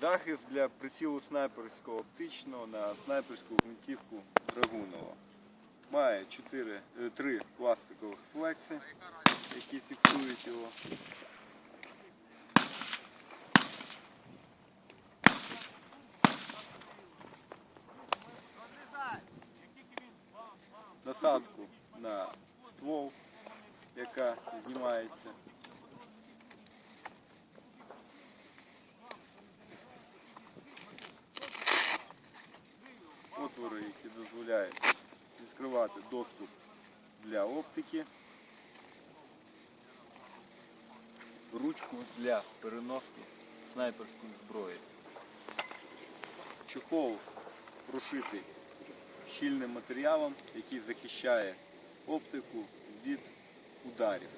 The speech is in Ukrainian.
Захист для прицілу снайперського оптичного на снайперську гвинтівку Драгунова. Має 4, 3 пластикових флекси, які фіксують його. Насадку на ствол, яка знімається. Отвори, які дозволяють відкривати доступ для оптики, ручку для переноски снайперської зброї. Чохол прошитий щільним матеріалом, який захищає оптику від ударів.